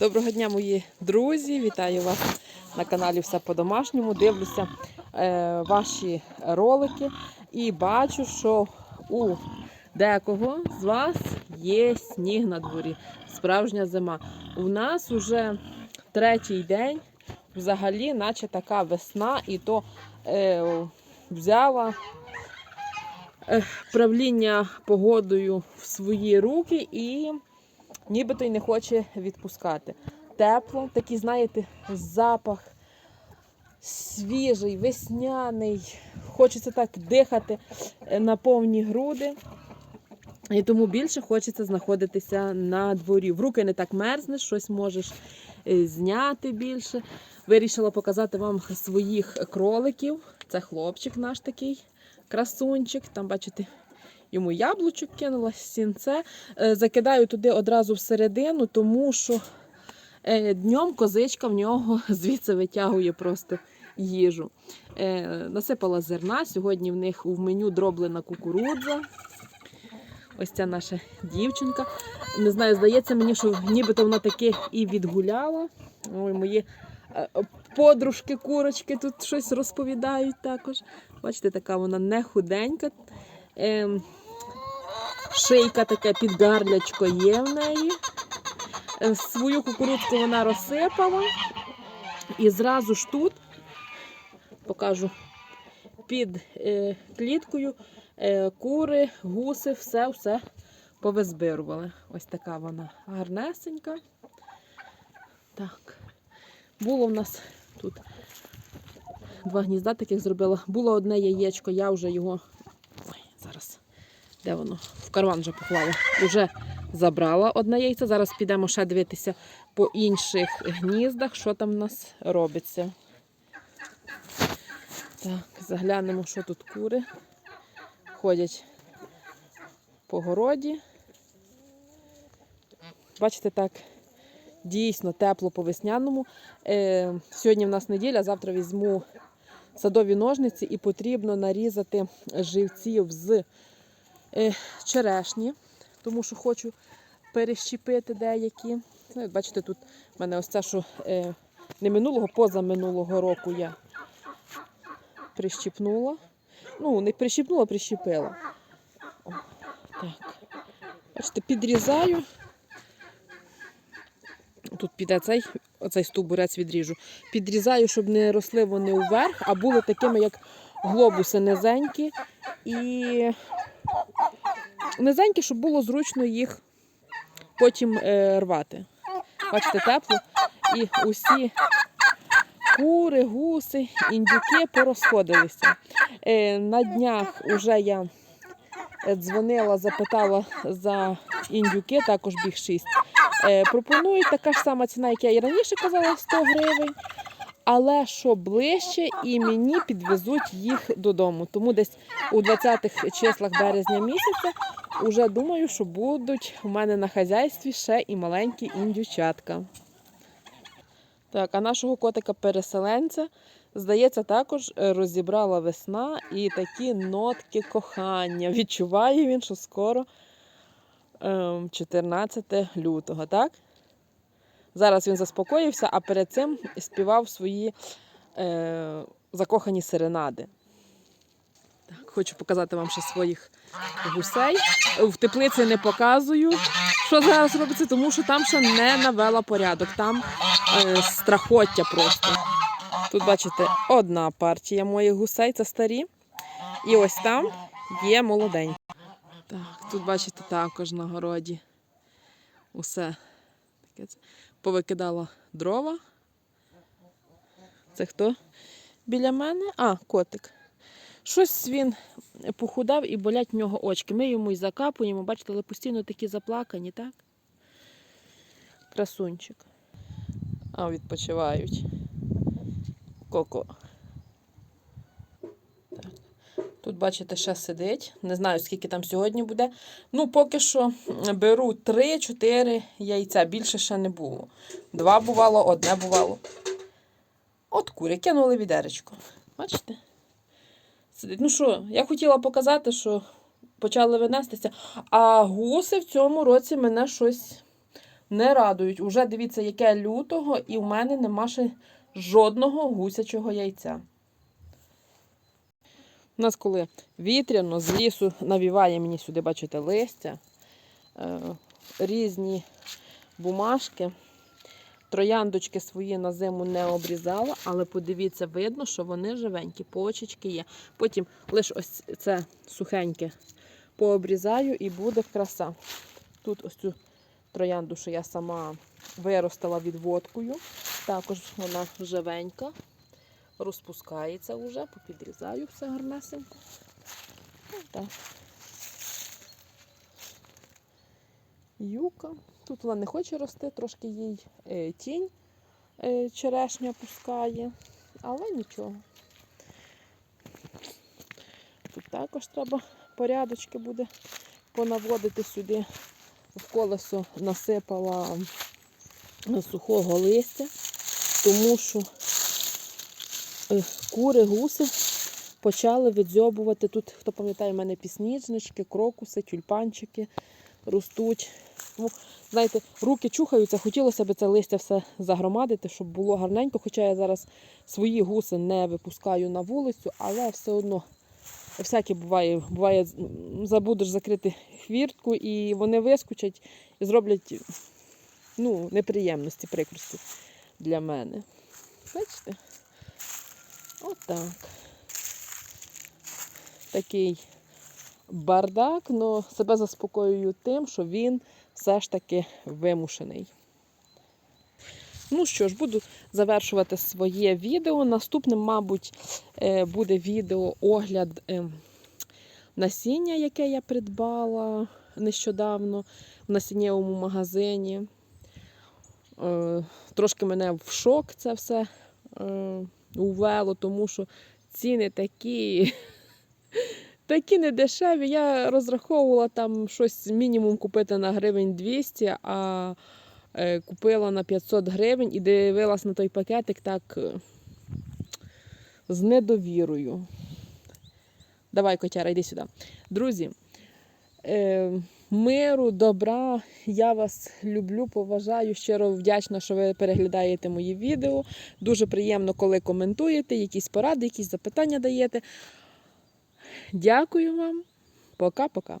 Доброго дня, мої друзі! Вітаю вас на каналі Все по-домашньому. Дивлюся е, ваші ролики і бачу, що у декого з вас є сніг на дворі. Справжня зима. У нас вже третій день, взагалі, наче така весна, і то е, взяла е, правління погодою в свої руки і нібито й не хоче відпускати. Тепло, такий, знаєте, запах свіжий, весняний. Хочеться так дихати е, на повні груди. І тому більше хочеться знаходитися на дворі. В руки не так мерзнеш, щось можеш е, зняти більше. Вирішила показати вам своїх кроликів. Це хлопчик наш такий красунчик. Там, бачите, йому яблучок кинула, сінце. Е, Закидаю туди одразу всередину, тому що е, днем козичка в нього звідси витягує просто їжу. Е, Насипала зерна. Сьогодні в них в меню дроблена кукурудза. Ось ця наша дівчинка. Не знаю, здається мені, що нібито вона таки і відгуляла. Ой, мої подружки, курочки тут щось розповідають також. Бачите, така вона не худенька. Шийка таке підгарлячко є в неї. Е, Свою кукурудзку вона розсипала. І зразу ж тут покажу під е, кліткою е, кури, гуси, все все повизбирували. Ось така вона гарнесенька. Так. Було в нас тут два гнізда таких зробила. Було одне яєчко, я вже його. Де воно? В карман вже поклала. Уже забрала одне яйце. Зараз підемо ще дивитися по інших гніздах, що там в нас робиться. Так, заглянемо, що тут кури. Ходять по городі. Бачите, так, дійсно тепло по весняному. Е, сьогодні в нас неділя, завтра візьму садові ножниці і потрібно нарізати живців з черешні, тому що хочу перещепити деякі. Ну, бачите, тут в мене ось це, що е, не минулого, позаминулого року я прищіпнула. Ну, не прищіпнула, а прищепила. О, так. Бачите, підрізаю. Тут піде цей, оцей стовбурець відріжу. Підрізаю, щоб не росли вони вверх, а були такими, як глобуси низенькі. І низенькі, щоб було зручно їх потім е, рвати. Бачите, тепло. І усі кури, гуси, індюки порозходилися. Е, на днях вже я дзвонила, запитала за індюки, також біг 6. Е, пропонують така ж сама ціна, як я і раніше казала, 100 гривень. Але що ближче, і мені підвезуть їх додому. Тому десь у 20-х числах березня місяця вже думаю, що будуть у мене на хазяйстві ще і маленькі індючатка. Так, а нашого котика-переселенця, здається, також е, розібрала весна і такі нотки кохання. Відчуває він, що скоро ем, 14 лютого, так? Зараз він заспокоївся, а перед цим співав свої е, закохані серенади. Так, хочу показати вам ще своїх гусей. В теплиці не показую, що зараз робиться, тому що там ще не навела порядок. Там е, страхоття просто. Тут, бачите, одна партія моїх гусей, це старі. І ось там є молоденькі. Так, тут, бачите, також на городі усе таке. Повикидала дрова. Це хто? Біля мене? А, котик. Щось він похудав і болять в нього очки. Ми йому і закапуємо, бачите, але постійно такі заплакані, так? Красунчик. А, відпочивають. Коко. Так. Тут, бачите, ще сидить. Не знаю, скільки там сьогодні буде. Ну, поки що беру 3-4 яйця. Більше ще не було. Два бувало, одне бувало. От кури, кинули відеречко. Бачите? Сидить. Ну що, я хотіла показати, що почали винестися. А гуси в цьому році мене щось не радують. Уже дивіться, яке лютого, і в мене нема ще жодного гусячого яйця. У нас, коли вітряно, з лісу навіває мені сюди, бачите, листя, е, різні бумажки. Трояндочки свої на зиму не обрізала, але подивіться, видно, що вони живенькі, почечки є. Потім лише ось це сухеньке пообрізаю і буде краса. Тут ось цю троянду, що я сама виростила відводкою. Також вона живенька, розпускається вже, попідрізаю все гарнесенько. Отак. Юка. Тут вона не хоче рости, трошки їй е, тінь е, черешня пускає, але нічого. Тут також треба порядочки буде понаводити сюди. В колесо насипала е, сухого листя, тому що кури, гуси почали відзьобувати. Тут, хто пам'ятає, в мене пісніжнички, крокуси, тюльпанчики ростуть. Тому, знаєте, руки чухаються, хотілося б це листя все загромадити, щоб було гарненько. Хоча я зараз свої гуси не випускаю на вулицю, але все одно всяке буває. Буває, забудеш закрити хвіртку, і вони вискочать і зроблять ну, неприємності, прикрості для мене. Бачите? Отак. Такий бардак, але себе заспокоюю тим, що він все ж таки вимушений. Ну що ж, буду завершувати своє відео. Наступним, мабуть, е, буде відео огляд е, насіння, яке я придбала нещодавно в насіннєвому магазині. Е, Трошки мене в шок це все увело, тому що ціни такі. Такі недешеві. Я розраховувала там щось мінімум купити на гривень 200, а е, купила на 500 гривень і дивилась на той пакетик так е, з недовірою. Давай, котяра, йди сюди. Друзі, е, миру, добра. Я вас люблю, поважаю. Щиро вдячна, що ви переглядаєте мої відео. Дуже приємно, коли коментуєте, якісь поради, якісь запитання даєте. Дякую вам. Пока-пока.